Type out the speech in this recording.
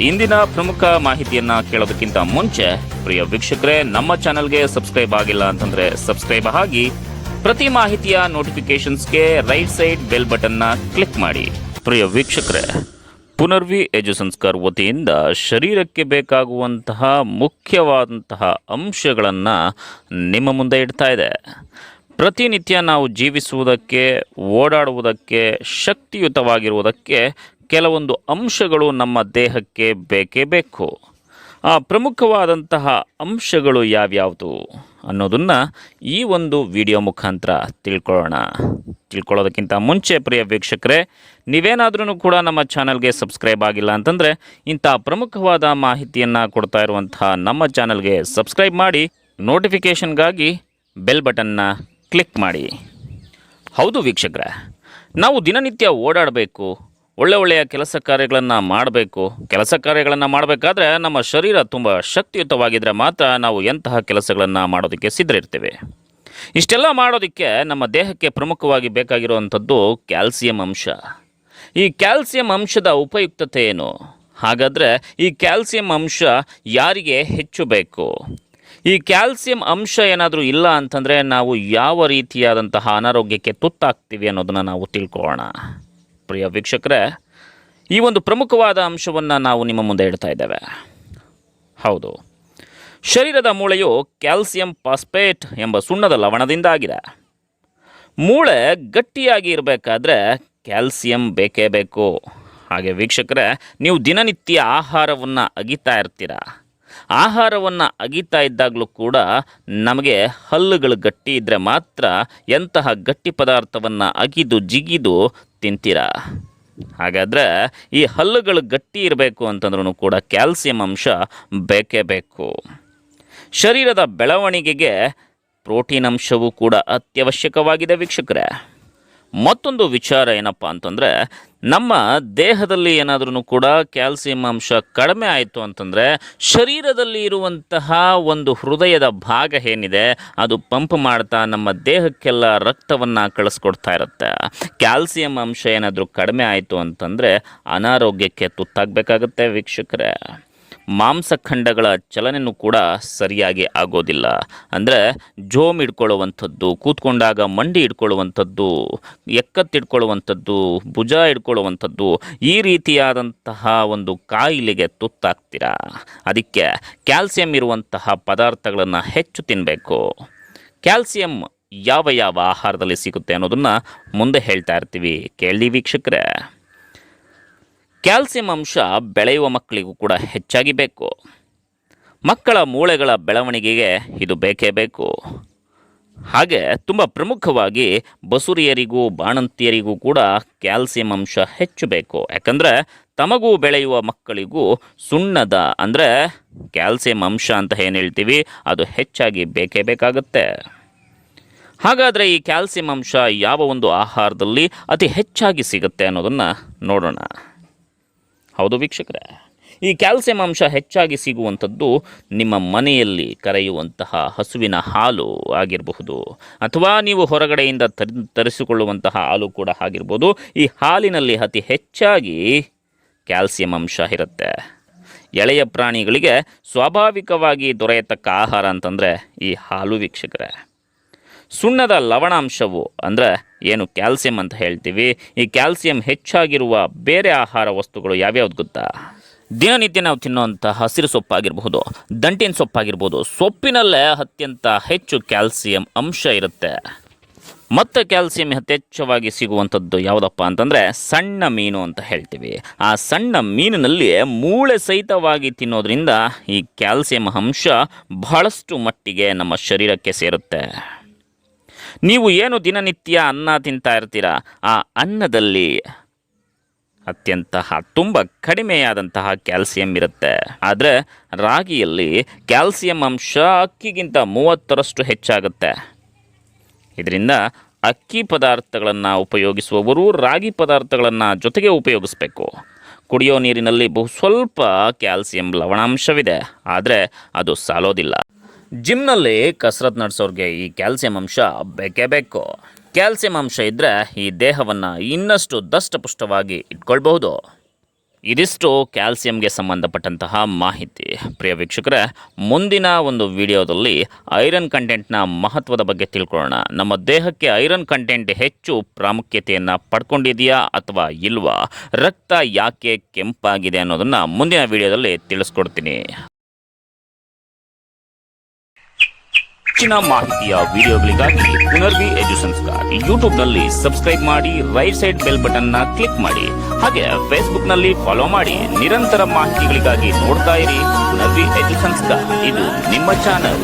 ಇಂದಿನ ಪ್ರಮುಖ ಮಾಹಿತಿಯನ್ನ ಕೇಳೋದಕ್ಕಿಂತ ಮುಂಚೆ, ಪ್ರಿಯ ವೀಕ್ಷಕರೇ, ನಮ್ಮ ಚಾನೆಲ್ಗೆ ಸಬ್ಸ್ಕ್ರೈಬ್ ಆಗಿಲ್ಲ ಅಂತಂದ್ರೆ ಸಬ್ಸ್ಕ್ರೈಬ್ ಆಗಿ, ಪ್ರತಿ ಮಾಹಿತಿಯ ನೋಟಿಫಿಕೇಶನ್ಸ್ಗೆ ರೈಟ್ ಸೈಡ್ ಬೆಲ್ ಬಟನ್ನ ಕ್ಲಿಕ್ ಮಾಡಿ. ಪ್ರಿಯ ವೀಕ್ಷಕರೇ, ಪುನರ್ವಿ ಎಜು ಸಂಸ್ಕಾರ ವತಿಯಿಂದ ಶರೀರಕ್ಕೆ ಬೇಕಾಗುವಂತಹ ಮುಖ್ಯವಾದಂತಹ ಅಂಶಗಳನ್ನು ನಿಮ್ಮ ಮುಂದೆ ಇಡ್ತಾ ಇದೆ. ಪ್ರತಿನಿತ್ಯ ನಾವು ಜೀವಿಸುವುದಕ್ಕೆ, ಓಡಾಡುವುದಕ್ಕೆ, ಶಕ್ತಿಯುತವಾಗಿರುವುದಕ್ಕೆ ಕೆಲವೊಂದು ಅಂಶಗಳು ನಮ್ಮ ದೇಹಕ್ಕೆ ಬೇಕೇ ಬೇಕು. ಆ ಪ್ರಮುಖವಾದಂತಹ ಅಂಶಗಳು ಯಾವ್ಯಾವುದು ಅನ್ನೋದನ್ನು ಈ ಒಂದು ವಿಡಿಯೋ ಮುಖಾಂತರ ತಿಳ್ಕೊಳ್ಳೋಣ. ತಿಳ್ಕೊಳ್ಳೋದಕ್ಕಿಂತ ಮುಂಚೆ ಪ್ರಿಯ ವೀಕ್ಷಕರೇ ನೀವೇನಾದ್ರೂ ಕೂಡ ನಮ್ಮ ಚಾನಲ್ಗೆ ಸಬ್ಸ್ಕ್ರೈಬ್ ಆಗಿಲ್ಲ ಅಂತಂದರೆ ಇಂಥ ಪ್ರಮುಖವಾದ ಮಾಹಿತಿಯನ್ನು ಕೊಡ್ತಾ ಇರುವಂತಹ ನಮ್ಮ ಚಾನಲ್ಗೆ ಸಬ್ಸ್ಕ್ರೈಬ್ ಮಾಡಿ, ನೋಟಿಫಿಕೇಷನ್ಗಾಗಿ ಬೆಲ್ ಬಟನ್ನ ಕ್ಲಿಕ್ ಮಾಡಿ. ಹೌದು ವೀಕ್ಷಕರೇ, ನಾವು ದಿನನಿತ್ಯ ಓಡಾಡಬೇಕು ಒಳ್ಳೆ ಒಳ್ಳೆಯ ಕೆಲಸ ಕಾರ್ಯಗಳನ್ನು ಮಾಡಬೇಕು. ಕೆಲಸ ಕಾರ್ಯಗಳನ್ನು ಮಾಡಬೇಕಾದ್ರೆ ನಮ್ಮ ಶರೀರ ತುಂಬ ಶಕ್ತಿಯುತವಾಗಿದ್ದರೆ ಮಾತ್ರ ನಾವು ಎಂತಹ ಕೆಲಸಗಳನ್ನು ಮಾಡೋದಕ್ಕೆ ಸಿದ್ಧರಿರ್ತೇವೆ. ಇಷ್ಟೆಲ್ಲ ಮಾಡೋದಕ್ಕೆ ನಮ್ಮ ದೇಹಕ್ಕೆ ಪ್ರಮುಖವಾಗಿ ಬೇಕಾಗಿರುವಂಥದ್ದು ಕ್ಯಾಲ್ಸಿಯಂ ಅಂಶ. ಈ ಕ್ಯಾಲ್ಸಿಯಂ ಅಂಶದ ಉಪಯುಕ್ತತೆ ಏನು? ಹಾಗಾದರೆ ಈ ಕ್ಯಾಲ್ಸಿಯಂ ಅಂಶ ಯಾರಿಗೆ ಹೆಚ್ಚು ಬೇಕು? ಈ ಕ್ಯಾಲ್ಸಿಯಂ ಅಂಶ ಏನಾದರೂ ಇಲ್ಲ ಅಂತಂದರೆ ನಾವು ಯಾವ ರೀತಿಯಾದಂತಹ ಅನಾರೋಗ್ಯಕ್ಕೆ ತುತ್ತಾಗ್ತೀವಿ ಅನ್ನೋದನ್ನು ನಾವು ತಿಳ್ಕೊಳ್ಳೋಣ. ಪ್ರಿಯ ವೀಕ್ಷಕರೇ, ಈ ಒಂದು ಪ್ರಮುಖವಾದ ಅಂಶವನ್ನು ನಾವು ನಿಮ್ಮ ಮುಂದೆ ಇಡ್ತಾ ಇದ್ದೇವೆ. ಹೌದು, ಶರೀರದ ಮೂಳೆಯು ಕ್ಯಾಲ್ಸಿಯಂ ಪಾಸ್ಪೇಟ್ ಎಂಬ ಸುಣ್ಣದ ಲವಣದಿಂದ ಆಗಿದೆ ಮೂಳೆ ಗಟ್ಟಿಯಾಗಿ ಇರಬೇಕಾದ್ರೆ ಕ್ಯಾಲ್ಸಿಯಂ ಬೇಕೇ ಬೇಕು. ಹಾಗೆ ವೀಕ್ಷಕರೇ, ನೀವು ದಿನನಿತ್ಯ ಆಹಾರವನ್ನು ಅಗಿತಾ ಇರ್ತೀರ? ಆಹಾರವನ್ನು ಅಗಿತಾ ಇದ್ದಾಗಲೂ ಕೂಡ ನಮಗೆ ಹಲ್ಲುಗಳು ಗಟ್ಟಿ ಇದ್ದರೆ ಮಾತ್ರ ಎಂತಹ ಗಟ್ಟಿ ಪದಾರ್ಥವನ್ನು ಅಗಿದು ಜಿಗಿದು ತಿಂತೀರಾ? ಹಾಗಾದರೆ ಈ ಹಲ್ಲುಗಳು ಗಟ್ಟಿ ಇರಬೇಕು ಅಂತಂದ್ರೂ ಕೂಡ ಕ್ಯಾಲ್ಸಿಯಂ ಅಂಶ ಬೇಕೇ ಬೇಕು. ಶರೀರದ ಬೆಳವಣಿಗೆಗೆ ಪ್ರೋಟೀನ್ ಅಂಶವೂ ಕೂಡ ಅತ್ಯವಶ್ಯಕವಾಗಿದೆ ವೀಕ್ಷಕರೇ. ಮತ್ತೊಂದು ವಿಚಾರ ಏನಪ್ಪ ಅಂತಂದರೆ, ನಮ್ಮ ದೇಹದಲ್ಲಿ ಏನಾದ್ರೂ ಕೂಡ ಕ್ಯಾಲ್ಸಿಯಂ ಅಂಶ ಕಡಿಮೆ ಆಯಿತು ಅಂತಂದರೆ, ಶರೀರದಲ್ಲಿ ಇರುವಂತಹ ಒಂದು ಹೃದಯದ ಭಾಗ ಏನಿದೆ, ಅದು ಪಂಪ್ ಮಾಡ್ತಾ ನಮ್ಮ ದೇಹಕ್ಕೆಲ್ಲ ರಕ್ತವನ್ನು ಕಳಿಸ್ಕೊಡ್ತಾ ಇರುತ್ತೆ. ಕ್ಯಾಲ್ಸಿಯಂ ಅಂಶ ಏನಾದರೂ ಕಡಿಮೆ ಆಯಿತು ಅಂತಂದರೆ, ಅನಾರೋಗ್ಯಕ್ಕೆ ತುತ್ತಾಗಬೇಕಾಗುತ್ತೆ ವೀಕ್ಷಕರೇ. ಮಾಂಸಖಂಡಗಳ ಚಲನೆಯೂ ಕೂಡ ಸರಿಯಾಗಿ ಆಗೋದಿಲ್ಲ. ಅಂದರೆ ಜೋಮ್ ಇಟ್ಕೊಳ್ಳುವಂಥದ್ದು ಕೂತ್ಕೊಂಡಾಗ ಮಂಡಿ ಇಟ್ಕೊಳ್ಳುವಂಥದ್ದು ಎಕ್ಕತ್ತಿಡ್ಕೊಳ್ಳುವಂಥದ್ದು ಭುಜ ಇಟ್ಕೊಳ್ಳುವಂಥದ್ದು ಈ ರೀತಿಯಾದಂತಹ ಒಂದು ಕಾಯಿಲೆಗೆ ತುತ್ತಾಗ್ತೀರಾ? ಅದಕ್ಕೆ ಕ್ಯಾಲ್ಸಿಯಂ ಇರುವಂತಹ ಪದಾರ್ಥಗಳನ್ನು ಹೆಚ್ಚು ತಿನ್ನಬೇಕು ಕ್ಯಾಲ್ಸಿಯಂ ಯಾವ ಯಾವ ಆಹಾರದಲ್ಲಿ ಸಿಗುತ್ತೆ ಅನ್ನೋದನ್ನು ಮುಂದೆ ಹೇಳ್ತಾ ಇರ್ತೀವಿ. ಕೇಳಿ ವೀಕ್ಷಕರೇ. ಕ್ಯಾಲ್ಸಿಯಂ ಅಂಶ ಬೆಳೆಯುವ ಮಕ್ಕಳಿಗೂ ಕೂಡ ಹೆಚ್ಚಾಗಿ ಬೇಕು. ಮಕ್ಕಳ ಮೂಳೆಗಳ ಬೆಳವಣಿಗೆಗೆ ಇದು ಬೇಕೇ ಬೇಕು. ಹಾಗೆ ತುಂಬ ಪ್ರಮುಖವಾಗಿ ಬಸುರಿಯರಿಗೂ ಬಾಣಂತಿಯರಿಗೂ ಕೂಡ ಕ್ಯಾಲ್ಸಿಯಂ ಅಂಶ ಹೆಚ್ಚು ಬೇಕು. ಯಾಕಂದರೆ ತಮಗೂ ಬೆಳೆಯುವ ಮಕ್ಕಳಿಗೂ ಸುಣ್ಣದ ಅಂದರೆ ಕ್ಯಾಲ್ಸಿಯಂ ಅಂಶ ಅಂತ ಏನು ಹೇಳ್ತೀವಿ, ಅದು ಹೆಚ್ಚಾಗಿ ಬೇಕೇ ಬೇಕಾಗುತ್ತೆ. ಹಾಗಾದರೆ ಈ ಕ್ಯಾಲ್ಸಿಯಂ ಅಂಶ ಯಾವ ಒಂದು ಆಹಾರದಲ್ಲಿ ಅತಿ ಹೆಚ್ಚಾಗಿ ಸಿಗುತ್ತೆ ಅನ್ನೋದನ್ನು ನೋಡೋಣ. ಹೌದು ವೀಕ್ಷಕರೇ, ಈ ಕ್ಯಾಲ್ಸಿಯಂ ಅಂಶ ಹೆಚ್ಚಾಗಿ ಸಿಗುವಂಥದ್ದು ನಿಮ್ಮ ಮನೆಯಲ್ಲಿ ಕರೆಯುವಂತಹ ಹಸುವಿನ ಹಾಲು ಆಗಿರಬಹುದು, ಅಥವಾ ನೀವು ಹೊರಗಡೆಯಿಂದ ತರಿ, ತರಿಸಿಕೊಳ್ಳುವಂತಹ ಹಾಲು ಕೂಡ ಆಗಿರ್ಬೋದು. ಈ ಹಾಲಿನಲ್ಲಿ ಅತಿ ಹೆಚ್ಚಾಗಿ ಕ್ಯಾಲ್ಸಿಯಂ ಅಂಶ ಇರುತ್ತೆ. ಎಳೆಯ ಪ್ರಾಣಿಗಳಿಗೆ ಸ್ವಾಭಾವಿಕವಾಗಿ ದೊರೆಯತಕ್ಕ ಆಹಾರ ಅಂತಂದರೆ ಈ ಹಾಲು ವೀಕ್ಷಕರೇ. ಸುಣ್ಣದ ಲವಣಾಂಶವು ಅಂದರೆ ಏನು ಕ್ಯಾಲ್ಸಿಯಂ ಅಂತ ಹೇಳ್ತೀವಿ. ಈ ಕ್ಯಾಲ್ಸಿಯಂ ಹೆಚ್ಚಾಗಿರುವ ಬೇರೆ ಆಹಾರ ವಸ್ತುಗಳು ಯಾವ್ಯಾವ್ದು ಗೊತ್ತಾ? ದಿನನಿತ್ಯ ನಾವು ತಿನ್ನುವಂಥ ಹಸಿರು ಸೊಪ್ಪಾಗಿರ್ಬಹುದು, ದಂಟಿನ ಸೊಪ್ಪಾಗಿರ್ಬೋದು, ಸೊಪ್ಪಿನಲ್ಲೇ ಅತ್ಯಂತ ಹೆಚ್ಚು ಕ್ಯಾಲ್ಸಿಯಂ ಅಂಶ ಇರುತ್ತೆ. ಮತ್ತು ಕ್ಯಾಲ್ಸಿಯಂ ಯಥೇಚ್ಛವಾಗಿ ಸಿಗುವಂಥದ್ದು ಯಾವುದಪ್ಪ ಅಂತಂದರೆ ಸಣ್ಣ ಮೀನು ಅಂತ ಹೇಳ್ತೀವಿ. ಆ ಸಣ್ಣ ಮೀನಿನಲ್ಲಿ ಮೂಳೆ ಸಹಿತವಾಗಿ ತಿನ್ನೋದ್ರಿಂದ ಈ ಕ್ಯಾಲ್ಸಿಯಂ ಅಂಶ ಬಹಳಷ್ಟು ಮಟ್ಟಿಗೆ ನಮ್ಮ ಶರೀರಕ್ಕೆ ಸೇರುತ್ತೆ. ನೀವು ಏನು ದಿನನಿತ್ಯ ಅನ್ನ ತಿಂತಾ ಇರ್ತೀರಾ? ಆ ಅನ್ನದಲ್ಲಿ ಅತ್ಯಂತ ತುಂಬ ಕಡಿಮೆಯಾದಂತಹ ಕ್ಯಾಲ್ಸಿಯಂ ಇರುತ್ತೆ. ಆದರೆ ರಾಗಿಯಲ್ಲಿ ಕ್ಯಾಲ್ಸಿಯಂ ಅಂಶ ಅಕ್ಕಿಗಿಂತ ಮೂವತ್ತರಷ್ಟು ಹೆಚ್ಚಾಗುತ್ತೆ. ಇದರಿಂದ ಅಕ್ಕಿ ಪದಾರ್ಥಗಳನ್ನು ಉಪಯೋಗಿಸುವವರು ರಾಗಿ ಪದಾರ್ಥಗಳನ್ನು ಜೊತೆಗೆ ಉಪಯೋಗಿಸಬೇಕು. ಕುಡಿಯೋ ನೀರಿನಲ್ಲಿ ಬಹು ಸ್ವಲ್ಪ ಕ್ಯಾಲ್ಸಿಯಂ ಲವಣಾಂಶವಿದೆ. ಆದರೆ ಅದು ಸಾಲೋದಿಲ್ಲ. ಜಿಮ್ನಲ್ಲಿ ಕಸರತ್ ನಡೆಸೋರಿಗೆ ಈ ಕ್ಯಾಲ್ಸಿಯಂ ಅಂಶ ಬೇಕೇ ಬೇಕು. ಕ್ಯಾಲ್ಸಿಯಂ ಅಂಶ ಇದ್ದರೆ ಈ ದೇಹವನ್ನು ಇನ್ನಷ್ಟು ದಷ್ಟಪುಷ್ಟವಾಗಿ ಇಟ್ಕೊಳ್ಬಹುದು. ಇದಿಷ್ಟು ಕ್ಯಾಲ್ಸಿಯಂಗೆ ಸಂಬಂಧಪಟ್ಟಂತಹ ಮಾಹಿತಿ. ಪ್ರಿಯ ವೀಕ್ಷಕರೇ, ಮುಂದಿನ ಒಂದು ವಿಡಿಯೋದಲ್ಲಿ ಐರನ್ ಕಂಟೆಂಟ್ನ ಮಹತ್ವದ ಬಗ್ಗೆ ತಿಳ್ಕೊಳ್ಳೋಣ. ನಮ್ಮ ದೇಹಕ್ಕೆ ಐರನ್ ಕಂಟೆಂಟ್ ಹೆಚ್ಚು ಪ್ರಾಮುಖ್ಯತೆಯನ್ನು ಪಡ್ಕೊಂಡಿದೆಯಾ ಅಥವಾ ಇಲ್ವಾ? ರಕ್ತ ಯಾಕೆ ಕೆಂಪಾಗಿದೆ ಅನ್ನೋದನ್ನು ಮುಂದಿನ ವಿಡಿಯೋದಲ್ಲಿ ತಿಳಿಸ್ಕೊಡ್ತೀನಿ. ಹೆಚ್ಚಿನ ಮಾಹಿತಿಯ ವಿಡಿಯೋಗಳಿಗಾಗಿ ಪುನರ್ವಿ ಎಜುಸಂಸ್ಕಾರ್ ಯೂಟ್ಯೂಬ್ನಲ್ಲಿ ಸಬ್ಸ್ಕ್ರೈಬ್ ಮಾಡಿ ರೈಟ್ ಸೈಡ್ ಬೆಲ್ ಬಟನ್ನ ಕ್ಲಿಕ್ ಮಾಡಿ. ಹಾಗೆ ಫೇಸ್ಬುಕ್ನಲ್ಲಿ ಫಾಲೋ ಮಾಡಿ. ನಿರಂತರ ಮಾಹಿತಿಗಳಿಗಾಗಿ ನೋಡ್ತಾ ಇರಿ. ಪುನರ್ವಿ ಎಜುಸಂಸ್ಕಾರ್ ಇದು ನಿಮ್ಮ ಚಾನಲ್.